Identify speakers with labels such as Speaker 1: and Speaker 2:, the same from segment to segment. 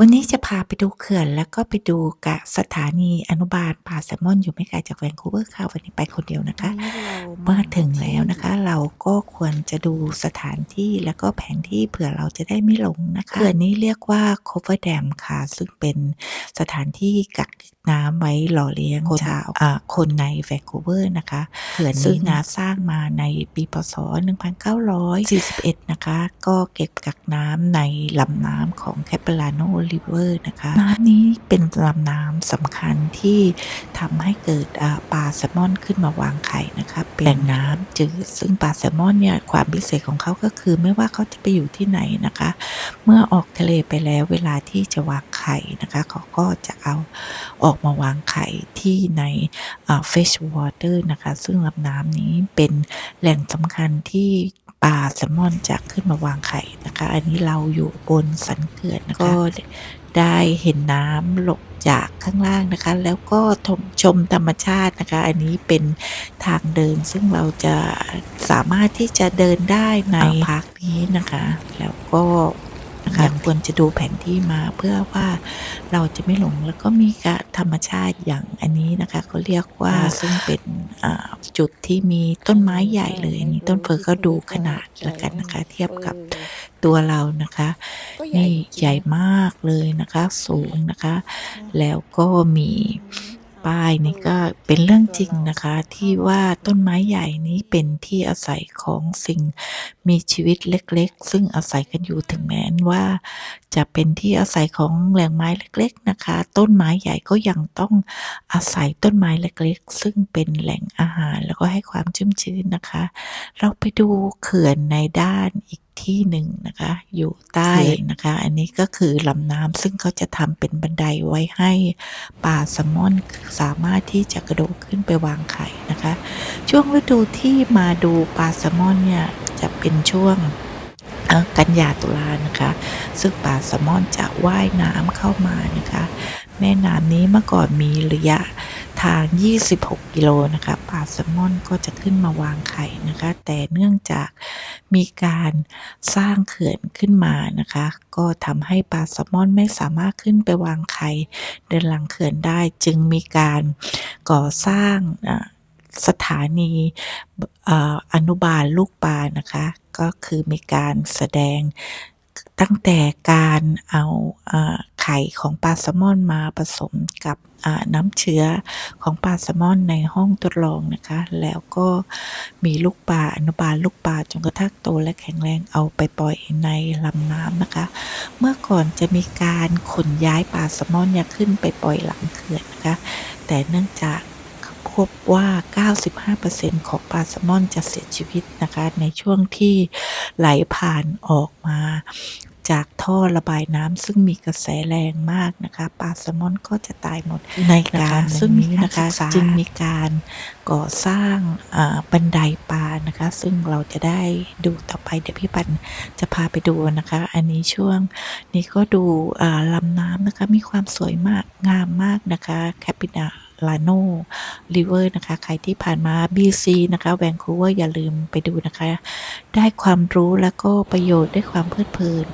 Speaker 1: วันนี้จะพาไปดูเขื่อนแล้วก็ไปดูกะสถานีอนุบาลป่าแซลมอนอยู่ไม่ไกลจากแวนคูเวอร์ค่ะวันนี้ไปคนเดียวนะคะ
Speaker 2: วันนี้เรา
Speaker 1: เมื่อถึง
Speaker 2: มาที่
Speaker 1: แล้วนะคะ เราก็ควรจะดูสถานที่แล้วก็แผนที่เผื่อเราจะได้ไม่หลงนะคะเขื่อนนี้เรียกว่า Cover Dam ค่ะ ซึ่งเป็นสถานที่กักน้ำไว้หล่อเลี้ยงชาวอ่าคนในแวนคูเวอร์นะคะเขื่อนนี้นะสร้างมาในปีพศ 1941 นะคะ ก็เก็บกักน้ำในลำน้ำของ Capilano River นะคะน้ำนี้เป็นลำน้ำสำคัญที่ทำให้เกิดอ่าปลาแซลมอนขึ้นมาวางไข่นะคะเป็นแหล่งน้ำจืดซึ่งปลาแซลมอนเนี่ยความพิเศษของเขาก็คือไม่ว่าเขาจะไปอยู่ที่ไหนนะคะ เมื่อออกทะเลไปแล้วเวลาที่จะวางไข่นะคะเขาก็จะเอาออกมาวางไข่ที่ในอ่า fresh water นะคะ ซึ่งลำน้ำนี้เป็นแหล่งสำคัญที่ ปลาแซลมอนจะขึ้นมาวางไข่นะคะ อันนี้เราอยู่บนสันเขื่อนนะคะก็ได้เห็นน้ำหลกจากข้างล่างนะคะ แล้วก็ชมชมธรรมชาตินะคะ อันนี้เป็นทางเดินซึ่งเราจะสามารถที่จะเดินได้ในพาร์คนี้นะคะ แล้วก็นะคะควรจะดูแผนที่มาเพื่อว่าเราจะไม่หลงแล้วก็มีการธรรมชาติอย่างอันนี้นะคะเขาเรียกว่าซึ่งเป็นอ่า จุดที่มีต้นไม้ใหญ่เลยอันนี้ต้นเฟิร์นก็ดูขนาดแล้วกันนะคะ เทียบกับตัวเรานะคะ
Speaker 2: ก็ใหญ่
Speaker 1: นี่
Speaker 2: จริงๆ
Speaker 1: ใหญ่มากเลยนะคะ สูงนะคะ แล้วก็มี ป้ายนี่ก็เป็นเรื่องจริงนะคะ ที่ว่าต้นไม้ใหญ่นี้เป็นที่อาศัยของสิ่งมีชีวิตเล็กๆ ซึ่งอาศัยกันอยู่ถึงแม้ว่า จะเป็นที่อาศัยของแหล่งไม้เล็ก ๆนะคะ ต้นไม้ใหญ่ก็ยังต้องอาศัยต้นไม้เล็กๆ ซึ่งเป็นแหล่งอาหารแล้วก็ให้ความชุ่มชื้นนะคะ เราไปดูเขื่อนในด้านอีก ที่หนึ่งนะคะ อยู่ใต้นะคะ อันนี้ก็คือลำน้ำซึ่งเขาจะทำเป็นบันไดไว้ให้ปลาแซลมอนสามารถที่จะกระโดดขึ้นไปวางไข่นะคะ ช่วงฤดูที่มาดูปลาแซลมอนเนี่ยจะเป็นช่วงกันยาตุลานะคะ ซึ่งปลาแซลมอนจะว่ายน้ำเข้ามานะคะ แม่น้ำนี้เมื่อก่อนมีระยะ ทาง 26 กิโลนะคะปลาแซลมอนก็จะขึ้นมาวางไข่นะคะ แต่เนื่องจากมีการสร้างเขื่อนขึ้นมานะคะ ก็ทำให้ปลาแซลมอนไม่สามารถขึ้นไปวางไข่เดินหลังเขื่อนได้จึงมีการก่อสร้างสถานีออนุบาลลูกปลานะคะ ก็คือมีการแสดงตั้งแต่การเอาอ่า ไข่ของปลาแซลมอนมาผสมกับน้ำเชื้อของปลาแซลมอนในห้องทดลองนะคะ แล้วก็มีลูกปลาอนุบาลลูกปลาจนกระทั่งโตและแข็งแรงเอาไปปล่อยในลำน้ำนะคะ เมื่อก่อนจะมีการขนย้ายปลาแซลมอนยขึ้นไปปล่อยหลังเขื่อนนะคะ แต่เนื่องจากพบว่า 95%ของปลาแซลมอนจะเสียชีวิตนะคะ ในช่วงที่ไหลผ่านออกมา จากท่อระบายน้ำซึ่งมีกระแสแรงมากนะคะปลาแซลมอนก็จะตายหมดในการซึ่งนี้นะคะจึงมีการก่อสร้างอ่าบันไดปลานะคะ ซึ่งเราจะได้ดูต่อไปเดี๋ยวพี่ปันจะพาไปดูนะคะ อันนี้ช่วงนี้ก็ดูอ่าลำน้ำนะคะมีความสวยมากงามมากนะคะแคปินา ลาโนริเวอร์นะคะ ใครที่ผ่านมา BC นะคะแวนคูเวอร์อย่าลืมไปดูนะคะ ได้ความรู้แล้วก็ประโยชน์ได้ความเพลิดเพลิน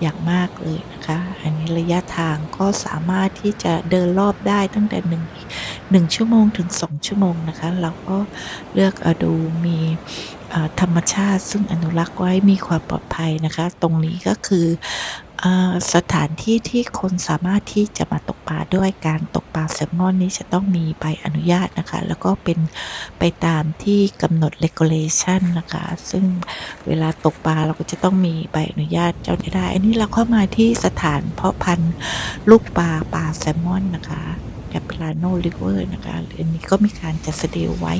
Speaker 1: อย่างมากเลยนะคะ อันนี้ระยะทางก็สามารถที่จะเดินรอบได้ตั้งแต่1 1ชั่วโมงถึง2ชั่วโมงนะคะ เราก็เลือกเอาดูมีธรรมชาติซึ่งอนุรักษ์ไว้มีความปลอดภัยนะคะ ตรงนี้ก็คือ สถานที่ที่คนสามารถที่จะมาตกปลาด้วยการตกปลาแซลมอนนี้จะต้องมีใบอนุญาตนะคะ แล้วก็เป็นไปตามที่กำหนด regulation นะคะ ซึ่งเวลาตกปลาเราก็จะต้องมีใบอนุญาตเจ้าหน้าได้ อันนี้เราเข้ามาที่สถานเพาะพันธุ์ลูกปลาปลาแซลมอนนะคะแคปลาโนริเวอร์นะคะออันนี้ก็มีการจัดแสดงไว้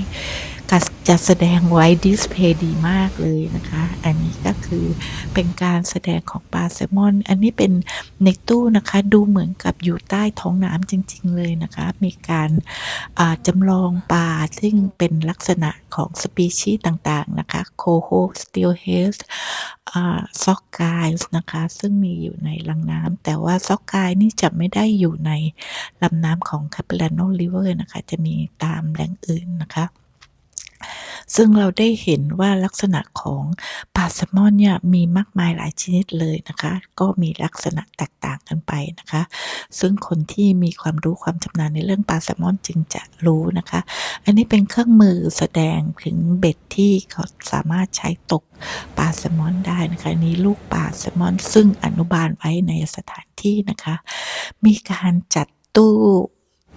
Speaker 1: การ จัดแสดงไว้ดิสเพย์ดีมากเลยนะคะ อันนี้ก็คือเป็นการแสดงของปลาแซลมอน อันนี้เป็นในตู้นะคะดูเหมือนกับอยู่ใต้ท้องน้ำจริง ๆ เลยนะคะ มีการาจำลองปลาซึ่งเป็นลักษณะของสปีชีส์ต่างๆนะคะโคโฮสติลเฮสซ็อกกายนะคะ ซึ่งมีอยู่ในลังน้ำแต่ว่าซ็อกกายนี่จะไม่ได้อยู่ในลำน้ำของ Capilano River นะคะ จะมีตามแหล่งอื่นนะคะ ซึ่งเราได้เห็นว่าลักษณะของปลาแซลมอนเนี่ยมีมากมายหลายชนิดเลยนะคะ ก็มีลักษณะแตกต่างกันไปนะคะ ซึ่งคนที่มีความรู้ความชำนาญในเรื่องปลาแซลมอนจึงจะรู้นะคะ อันนี้เป็นเครื่องมือแสดงถึงเบ็ดที่เขาสามารถใช้ตกปลาแซลมอนได้นะคะนนี้ลูกปลาแซลมอน ซึ่งอนุบาลไว้ในสถานที่นะคะ มีการจัดตู้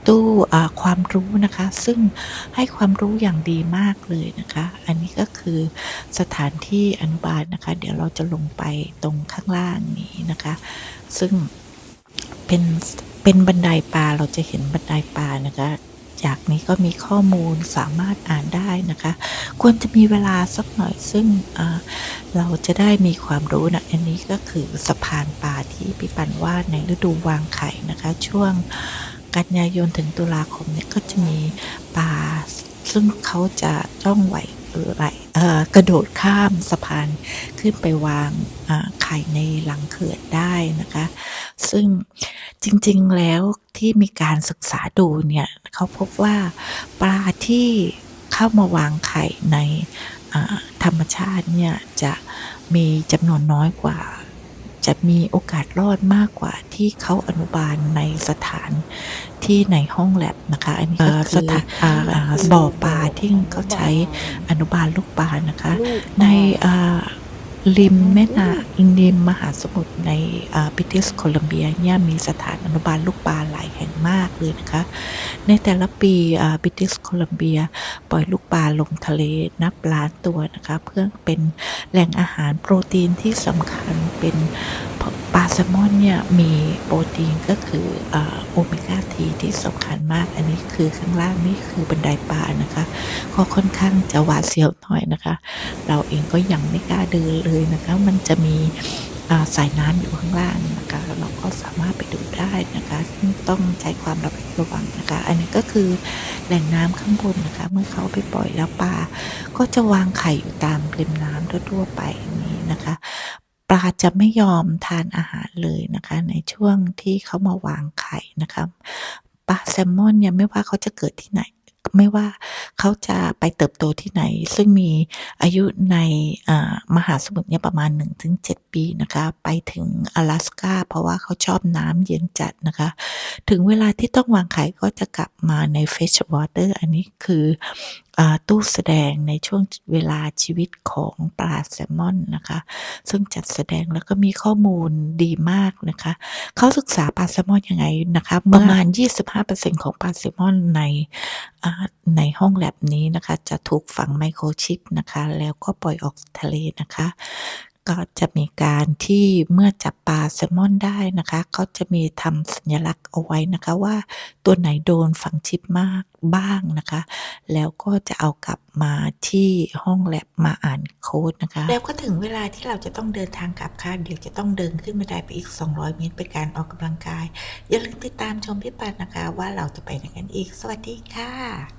Speaker 1: ตู้ความรู้นะคะ ซึ่งให้ความรู้อย่างดีมากเลยนะคะ อันนี้ก็คือสถานที่อนุบาลนะคะ เดี๋ยวเราจะลงไปตรงข้างล่างนี้นะคะ ซึ่งเป็นเป็นบันไดปลาเราจะเห็นบันไดปลานะคะ จากนี้ก็มีข้อมูลสามารถอ่านได้นะคะ ควรจะมีเวลาสักหน่อยซึ่งเราจะได้มีความรู้นะอันนี้ก็คือสะพานปลาที่พี่ปันว่าในฤดูวางไข่นะคะ ช่วง กันยายนถึงตุลาคมเนี่ยก็จะมีปลาซึ่งเขาจะจ้องไหวเออไหลเอ่อกระโดดข้ามสะพานขึ้นไปวางไข่ในหลังเขื่อนได้นะคะ ซึ่งจริงๆแล้วที่มีการศึกษาดูเนี่ยเขาพบว่าปลาที่เข้ามาวางไข่ในธรรมชาติเนี่ยจะมีจำนวนน้อยกว่า จะมีโอกาสรอดมากกว่าที่เขาอนุบาลในสถานที่ในห้องแลบนะคะ อันนี้ก็คือสถานอ่าอ่าบ่อปลาที่เขาใช้อนุบาลลูกปลานะคะ ในอ่า ริมแม่น้ำริมมหาสมุทรในบริติสโคลัมเบียเนี่ยมีสถานอนุบาลลูกปลาหลายแห่งมากเลยนะคะ ในแต่ละปีบริติสโคลัมเบีย ปล่อยลูกปลาลงทะเลนับล้านตัวนะคะ เพื่อเป็นแหล่งอาหารโปรตีนที่สำคัญเป็น ปลาแซลมอนเนี่ยมีโปรตีนก็คือโอเมก้าทีที่สำคัญมาก อันนี้คือข้างล่างนี่คือบันไดปลานะคะ ก็ค่อนข้างจะหวาดเสียวหน่อยนะคะ เราเองก็ยังไม่กล้าเดินเลยนะคะ มันจะมีสายน้ำอยู่ข้างล่างนะคะ เราก็สามารถไปดูได้นะคะซึ่งต้องใช้ความระมัดระวังนะคะ อันนี้ก็คือแหล่งน้ำข้างบนนะคะ เมื่อเขาไปปล่อยแล้วปลาก็จะวางไข่อยู่ตามริมน้ำทั่วๆไปนี้นะคะาจะไม่ยอมทานอาหารเลยนะคะ ในช่วงที่เขามาวางไข่นะคะปลาแซลมอนเนี่ยไม่ว่าเขาจะเกิดที่ไหน ไม่ว่าเขาจะไปเติบโตที่ไหน ซึ่งมีอายุในมหาสมุทรเนี่ยประมาณ 1-7 ปีนะคะ ไปถึง阿拉สกาเพราะว่าเขาชอบน้ำเย็นจัดนะคะ ถึงเวลาที่ต้องวางไข่ก็จะกลับมาใน fresh water อันนี้คือ ตู้แสดงในช่วงเวลาชีวิตของปลาแซลมอนนะคะ ซึ่งจัดแสดงแล้วก็มีข้อมูลดีมากนะคะ เขาศึกษาปลาแซลมอนยังไงนะคะ ประมาณ 25%ของปลาแซลมอนในอ่าในห้องแลบนี้นะคะ จะถูกฝังไมโครชิปนะคะ แล้วก็ปล่อยออกทะเลนะคะ ก็จะมีการที่เมื่อจับปลาแซลมอนได้นะคะเขาจะมีทำสัญลักษณ์เอาไว้นะคะว่าตัวไหนโดนฝังชิปมากบ้างนะคะ แล้วก็จะเอากลับมาที่ห้องแลบมาอ่านโค้ดนะคะ แล้วก็ถึงเวลาที่เราจะต้องเดินทางกลับค่ะเดี๋ยวจะต้องเดินขึ้นบันไดไปอีก 200 เมตรเป็นการออกกำลังกาย อย่าลืมติดตามชมพี่ปันนะคะว่าเราจะไปไหนกันอีก สวัสดีค่ะ